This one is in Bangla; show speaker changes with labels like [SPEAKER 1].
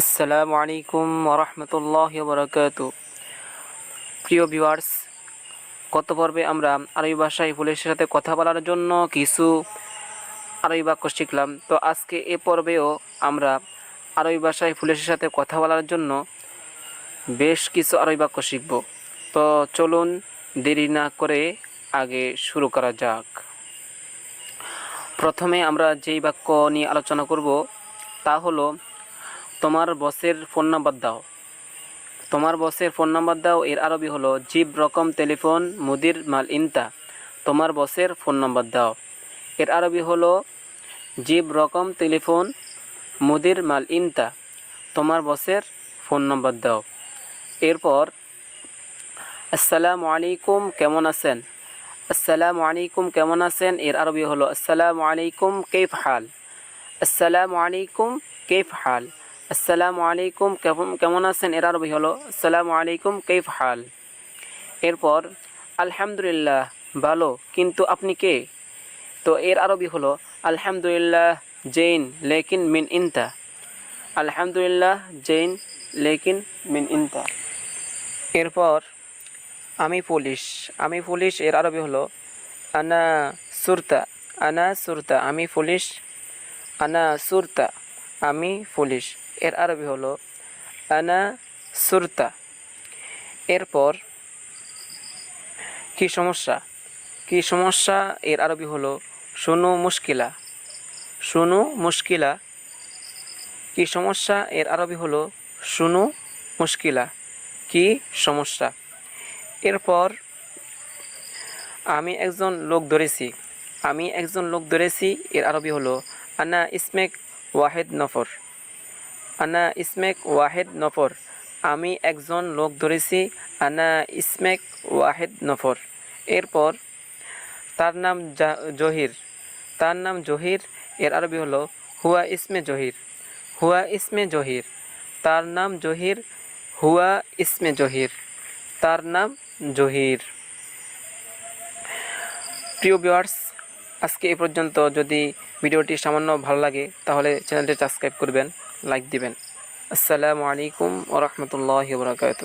[SPEAKER 1] আসসালামু আলাইকুম ওরহমতুল্লাহ বরকাত প্রিয় ভিউয়ার্স, গত পর্বে আমরা আরবি ভাষায় পুলিশের সাথে কথা বলার জন্য কিছু আরবি বাক্য শিখলাম। তো আজকে এ পর্বেও আমরা আরবি ভাষায় পুলিশের সাথে কথা বলার জন্য বেশ কিছু আরবি বাক্য শিখব। তো চলুন দেরি না করে আগে শুরু করা যাক। প্রথমে আমরা যেই বাক্য নিয়ে আলোচনা করব তা হলো তোমার বসের ফোন নাম্বার দাও। তোমার বসের ফোন নাম্বার দাও, এর আরবি হলো জিব রকম টেলিফোন মুদির মাল ইনতা। তোমার বসের ফোন নাম্বার দাও। এর আরবি হলো জিব রকম টেলিফোন মুদির মাল ইনতা। তোমার বসের ফোন নাম্বার দাও। এরপর, আসসালামু আলাইকুম, কেমন আছেন? আসসালামু আলাইকুম, কেমন আছেন? এর আরবি হলো, আসসালামু আলাইকুম, কেফ হাল? আসসালামু আলাইকুম, কেফ হাল? আসসালামু আলাইকুম, কেমন কেমন আছেন? এর আরবি হলো। আসসালামু আলাইকুম কেফ হাল? এরপর, আলহামদুলিল্লাহ, ভালো, কিন্তু আপনি কে? তো এর আরবি হলো, আলহামদুলিল্লাহ জৈন লেকিন মিন ইনতা। আলহামদুলিল্লাহ জৈন লেকিন মিন ইনতা। এরপর, আমি পুলিশ। আমি পুলিশ, এর আরবি হলো, আনা সুরতা। আনা সুরতা, আমি পুলিশ। আনা সুরতা, আমি পুলিশ। এর আরবি হলো আনা সুরতা। এরপর কি সমস্যা? কি সমস্যা? এর আরবি হলো শুনু মুশকিলা। শুনু মুশকিলা। কি সমস্যা? এর আরবি হলো শুনু মুশকিলা। কি সমস্যা? এরপর আমি একজন লোক ধরেছি। আমি একজন লোক ধরেছি। এর আরবি হলো আনা ইসমেক ওয়াহেদ নফর। আনা ইসমেক ওয়াহেদ নফর। আমি একজন লোক ধরেছি, আনা ইসমেক ওয়াহেদ নফর। এরপর তার নাম জহির। তার নাম জহির, এর আরবি হলো হুয়া ইসমে জহির। হুয়া ইসমে জহির। তার নাম জহির, হুয়া ইসমে জহির। তার নাম জহির। প্রিয় ভিউয়ার্স, আজকে এ পর্যন্ত। যদি ভিডিওটি সামান্য ভালো লাগে, তাহলে চ্যানেলটি সাবস্ক্রাইব করবেন। লাইক দিবেন। আসসালামু আলাইকুম ওরহমতুল্লাহ বরকাত